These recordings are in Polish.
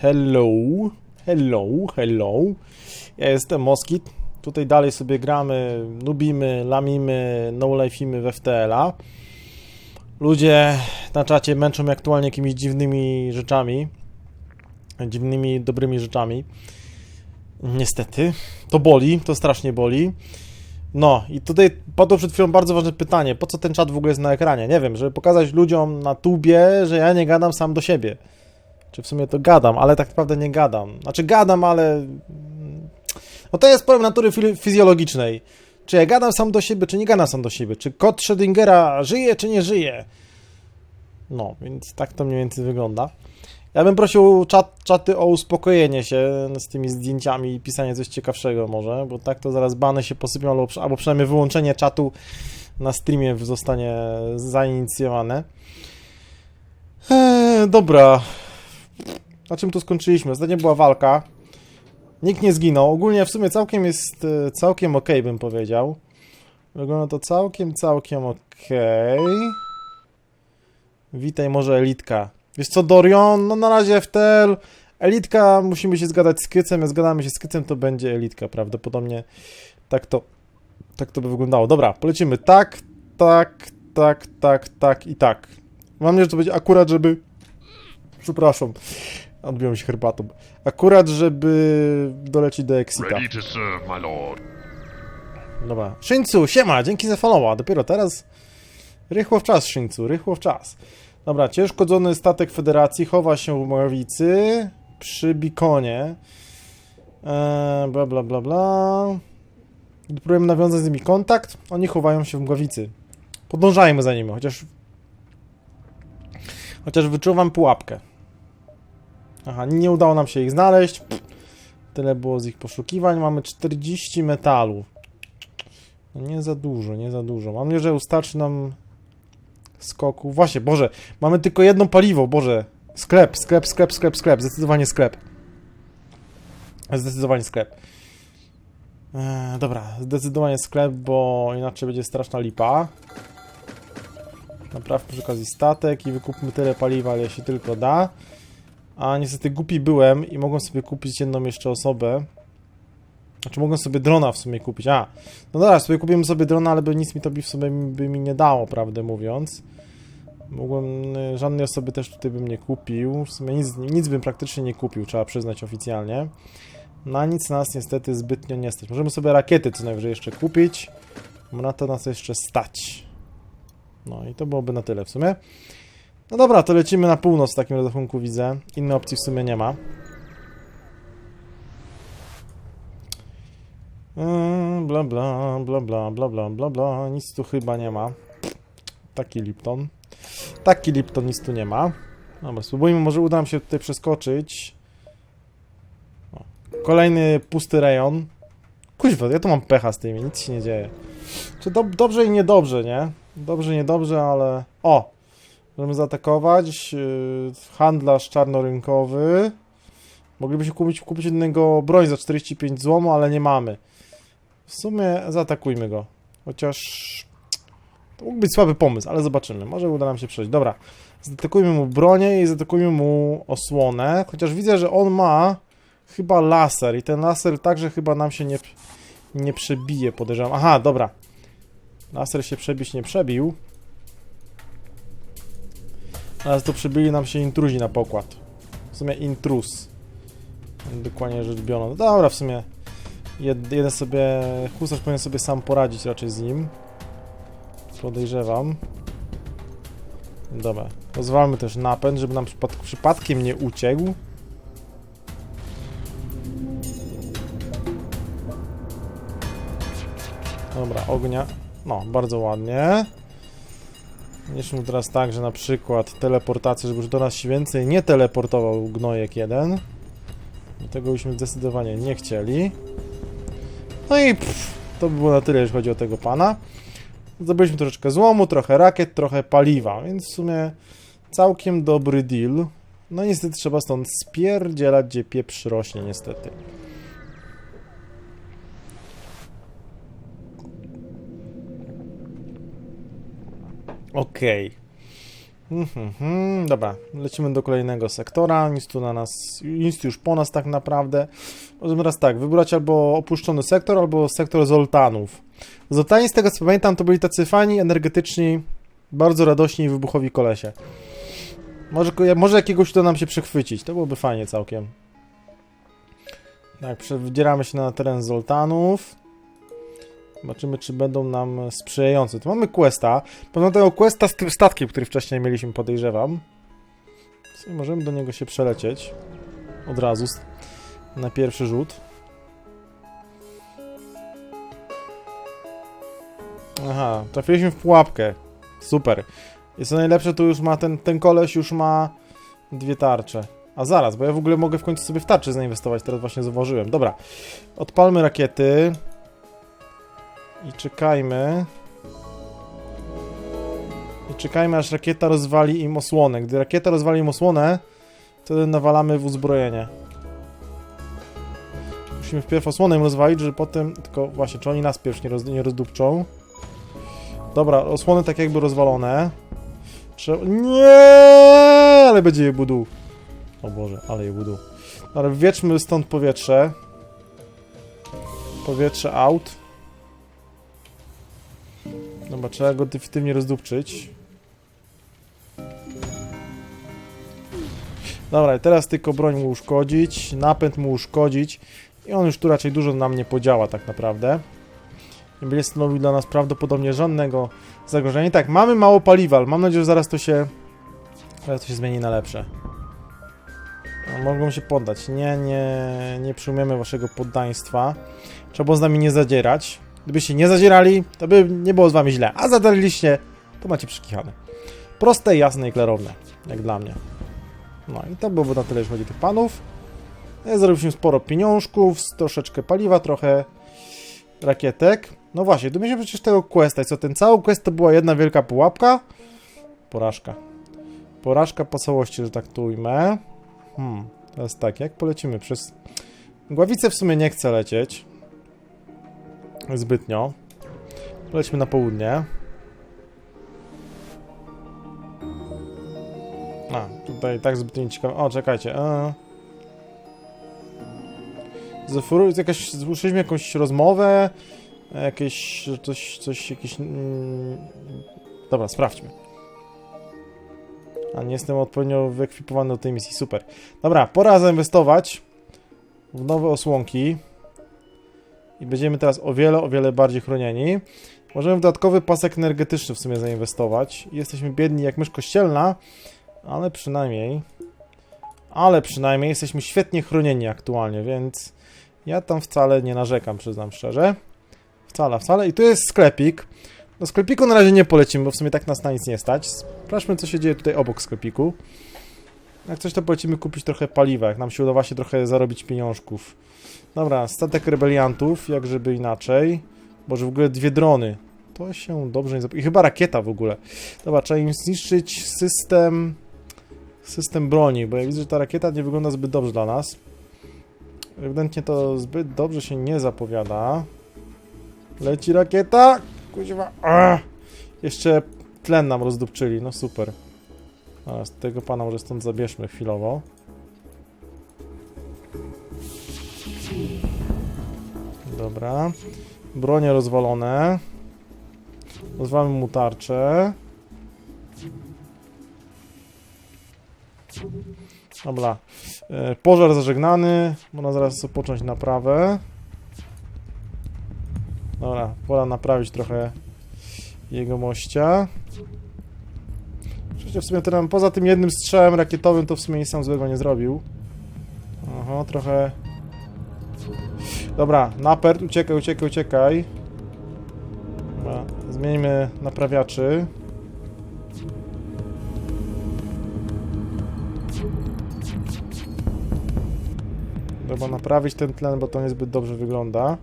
Hello, hello, hello. Ja jestem Moskit. Tutaj dalej sobie gramy, nubimy, lamimy, no-life'imy we FTL-a. Ludzie na czacie męczą mnie aktualnie jakimiś dziwnymi rzeczami. Dziwnymi, dobrymi rzeczami. Niestety. To boli, to strasznie boli. No i tutaj padło przed chwilą bardzo ważne pytanie. Po co ten czat w ogóle jest na ekranie? Nie wiem, żeby pokazać ludziom na tubie, że ja nie gadam sam do siebie. Czy w sumie to gadam, ale tak naprawdę nie gadam. Znaczy gadam, ale... No to jest problem natury fi- fizjologicznej. Czy ja gadam sam do siebie, czy nie gadam sam do siebie? Czy kot Schrödingera żyje, czy nie żyje? No, więc tak to mniej więcej wygląda. Ja bym prosił czat, czaty o uspokojenie się z tymi zdjęciami i pisanie coś ciekawszego może, bo tak to zaraz bany się posypią, albo, albo przynajmniej wyłączenie czatu na streamie zostanie zainicjowane. Eee, dobra. Na czym tu skończyliśmy? Ostatnio była walka. Nikt nie zginął. Ogólnie w sumie całkiem jest e, całkiem ok, bym powiedział. Wygląda to całkiem, całkiem ok. Witaj może Elitka. Wiesz co, Dorion? No na razie FTL. Elitka, musimy się zgadać z Kycem. Jak zgadamy się z Kycem, to będzie Elitka. Prawdopodobnie tak to, tak to by wyglądało. Dobra, polecimy. Tak, tak, tak, tak, tak i tak. Mam nadzieję, że to będzie akurat, żeby... Przepraszam. Odbiłem się herbatą. Akurat, żeby dolecieć do Exita. Ready to serve, my lord. Dobra. Szyńcu, siema, dzięki za followa. Dopiero teraz. Rychło w czas, Szyńcu, rychło w czas. Dobra, ciężkodzony statek Federacji chowa się w Morawicy przy Bikonie. Eee, bla, bla, bla, bla. Próbujemy nawiązać z nimi kontakt, oni chowają się w Mgławicy. Podążajmy za nimi, chociaż... Chociaż wyczuwam pułapkę. Aha, nie udało nam się ich znaleźć. Tyle było z ich poszukiwań. Mamy 40 metalu. No nie za dużo, nie za dużo. Mam nadzieję, że ustarczy nam skoku. Właśnie, Boże, mamy tylko jedno paliwo, Boże. Sklep, sklep, sklep, sklep, sklep. Zdecydowanie sklep. Zdecydowanie sklep. Eee, dobra, zdecydowanie sklep, bo inaczej będzie straszna lipa. Naprawmy przy okazji statek i wykupmy tyle paliwa, ile się tylko da. A niestety głupi byłem i mogłem sobie kupić jedną jeszcze osobę. Znaczy mogłem sobie drona w sumie kupić. A, no dobra, sobie kupiłem sobie drona, ale by nic mi to by w sumie by mi nie dało, prawdę mówiąc. Mogłem, y, żadnej osoby też tutaj bym nie kupił. W sumie nic, nic bym praktycznie nie kupił, trzeba przyznać oficjalnie. Na nic nas niestety zbytnio nie stać. Możemy sobie rakiety co najwyżej jeszcze kupić. Bo na to nas jeszcze stać. No i to byłoby na tyle w sumie. No dobra, to lecimy na północ w takim rachunku widzę. Innej opcji w sumie nie ma. Yy, Bla bla, bla bla, bla bla, bla bla, nic tu chyba nie ma. Taki Lipton. Taki Lipton nic tu nie ma. Dobra, spróbujmy, może uda nam się tutaj przeskoczyć. O, kolejny pusty rejon. Kuźwa, ja tu mam pecha z tymi, nic się nie dzieje. Czy do, dobrze i niedobrze, nie? Dobrze, niedobrze, ale... O! Możemy zaatakować. Yy, handlarz czarnorynkowy. Moglibyśmy kupić, kupić jednego broń za 45 złomu, ale nie mamy. W sumie zaatakujmy go. Chociaż... To mógł być słaby pomysł, ale zobaczymy. Może uda nam się przejść. Dobra. Zaatakujmy mu bronię i zaatakujmy mu osłonę. Chociaż widzę, że on ma chyba laser i ten laser także chyba nam się nie, nie przebije, podejrzewam. Aha, dobra. Laser się przebić nie przebił. Teraz to przybili nam się intruzi na pokład. W sumie intruz. Dokładnie rzecz biorąc. Dobra, w sumie jed, jeden sobie... Husarz powinien sobie sam poradzić raczej z nim. Podejrzewam. Dobra. Pozwalmy też napęd, żeby nam przypad przypadkiem nie uciekł. Dobra, ognia. No, bardzo ładnie. Mieszmy teraz tak, że na przykład teleportację, żeby już do nas się więcej nie teleportował gnojek jeden. Tego byśmy zdecydowanie nie chcieli. No i pff, to by było na tyle, jeśli chodzi o tego pana. Zdobyliśmy troszeczkę złomu, trochę rakiet, trochę paliwa, więc w sumie całkiem dobry deal. No niestety trzeba stąd spierdzielać, gdzie pieprz rośnie niestety. Okej. Mhm, mhm, dobra, lecimy do kolejnego sektora. Nic tu na nas, nic już po nas tak naprawdę. Możemy teraz tak, wybrać albo opuszczony sektor, albo sektor Zoltanów. Zoltani, z tego co pamiętam, to byli tacy fani, energetyczni, bardzo radośni i wybuchowi kolesie. Może, może jakiegoś uda nam się przechwycić, to byłoby fajnie całkiem. Tak, przewdzieramy się na teren Zoltanów. Zobaczymy, czy będą nam sprzyjające. Tu mamy questa. Pewno tego questa z tym statkiem, który wcześniej mieliśmy, podejrzewam. W sumie możemy do niego się przelecieć. Od razu. Na pierwszy rzut. Aha, trafiliśmy w pułapkę. Super. I co najlepsze, tu już ma ten, ten koleś już ma dwie tarcze. A zaraz, bo ja w ogóle mogę w końcu sobie w tarczy zainwestować, teraz właśnie zauważyłem. Dobra, odpalmy rakiety. I czekajmy. I czekajmy, aż rakieta rozwali im osłonę. Gdy rakieta rozwali im osłonę, wtedy nawalamy w uzbrojenie. Musimy wpierw osłonę im rozwalić, żeby potem... Tylko właśnie, czy oni nas pierwszy nie, roz, nie rozdupczą? Dobra, osłony tak jakby rozwalone. Trzeba... Nie, ale będzie je budu. O Boże, ale je budu. Ale wieczmy stąd powietrze. Powietrze out. Dobra, trzeba go definitywnie rozdupczyć. Dobra, teraz tylko broń mu uszkodzić, napęd mu uszkodzić i on już tu raczej dużo nam nie podziała tak naprawdę. Nie będzie stanowił dla nas prawdopodobnie żadnego zagrożenia. Tak, mamy mało paliwa, ale mam nadzieję, że zaraz to się zaraz to się zmieni na lepsze. A, mogą się poddać. Nie, nie, nie przyjmiemy waszego poddaństwa. Trzeba było z nami nie zadzierać. Gdybyście nie zadzierali, to by nie było z wami źle. A zadarliście, to macie przykichane. Proste, jasne i klarowne. Jak dla mnie. No i to byłoby na tyle, jeśli chodzi o tych panów. Ja Zarobiliśmy sporo pieniążków, troszeczkę paliwa, trochę rakietek. No właśnie, tu mieliśmy przecież tego questa. I co, ten cały quest to była jedna wielka pułapka? Porażka. Porażka po całości, że tak tu ujmę. Hmm, teraz tak, jak polecimy przez... Gławice w sumie nie chcę lecieć. Zbytnio. Lećmy na południe. A, tutaj tak zbytnio nie ciekawe. O, czekajcie. E... Zafuru, jakaś, jakąś rozmowę, jakieś, coś, coś, jakieś... Mm... Dobra, sprawdźmy. A nie jestem odpowiednio wyekwipowany do tej misji, super. Dobra, pora zainwestować w nowe osłonki. I będziemy teraz o wiele, o wiele bardziej chronieni. Możemy w dodatkowy pasek energetyczny w sumie zainwestować. Jesteśmy biedni jak mysz kościelna, ale przynajmniej... Ale przynajmniej jesteśmy świetnie chronieni aktualnie, więc ja tam wcale nie narzekam, przyznam szczerze. Wcale, wcale. I tu jest sklepik. Do sklepiku na razie nie polecimy, bo w sumie tak nas na nic nie stać. Sprawdźmy, co się dzieje tutaj obok sklepiku. Jak coś, to polecimy kupić trochę paliwa, jak nam się uda właśnie trochę zarobić pieniążków. Dobra, statek rebeliantów, jak żeby inaczej. Boże, w ogóle dwie drony. To się dobrze nie zap... I chyba rakieta w ogóle. Dobra, trzeba im zniszczyć system... System broni, bo ja widzę, że ta rakieta nie wygląda zbyt dobrze dla nas. Ewidentnie to zbyt dobrze się nie zapowiada. Leci rakieta! Kuźwa! Ach! Jeszcze tlen nam rozdupczyli, no super. A, z tego pana może stąd zabierzmy chwilowo. Dobra. Bronie rozwalone. Rozwalmy mu tarczę. Dobra. E, pożar zażegnany. Można zaraz począć naprawę. Dobra, pora naprawić trochę jego mościa. Przecież w sumie ten, poza tym jednym strzałem rakietowym to w sumie nic sam złego nie zrobił. Aha, trochę... Dobra, napert, uciekaj, uciekaj, uciekaj. Dobra, zmieńmy naprawiaczy. Trzeba naprawić ten tlen, bo to niezbyt dobrze wygląda.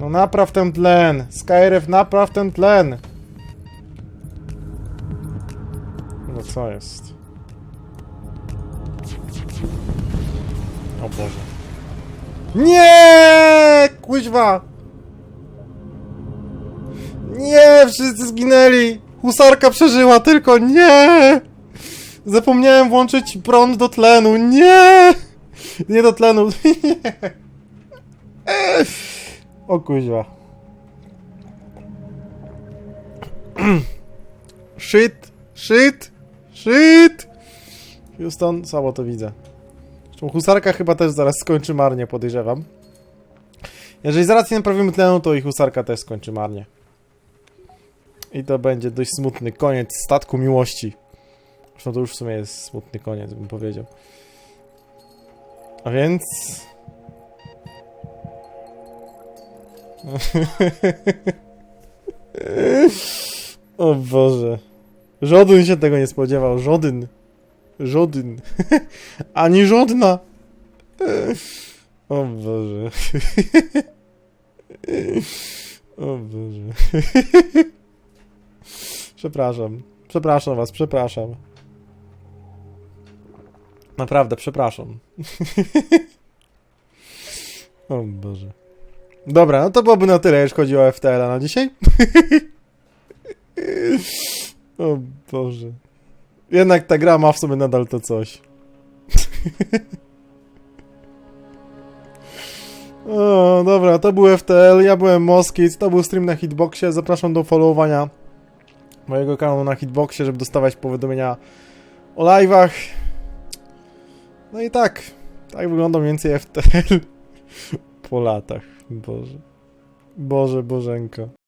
No napraw ten tlen! Skyref, napraw ten tlen! No co jest? Boże. Nie! Kuźwa! Nie! Wszyscy zginęli! Husarka przeżyła, tylko nie! Zapomniałem włączyć prąd do tlenu, nie! Nie do tlenu, nie! O kuźwa. Shit, shit, shit! Houston, słabo to widzę. Zresztą husarka chyba też zaraz skończy marnie, podejrzewam. Jeżeli zaraz nie naprawimy tlenu, to i husarka też skończy marnie. I to będzie dość smutny koniec statku miłości. Zresztą to już w sumie jest smutny koniec, bym powiedział. A więc... o Boże. Żodyn się tego nie spodziewał. Żodyn. Żodyn. Ani żodna. O Boże. O Boże. Przepraszam. Przepraszam was, przepraszam. Naprawdę, przepraszam. o Boże. Dobra, no to byłoby na tyle, jeśli chodzi o FTL na dzisiaj. o Boże. Jednak ta gra ma w sobie nadal to coś. o, dobra, to był FTL, ja byłem Moskic, to był stream na Hitboxie. Zapraszam do followowania mojego kanału na Hitboxie, żeby dostawać powiadomienia o live'ach. No i tak, tak wygląda mniej więcej FTL po latach. Boże. Boże, Bożenko.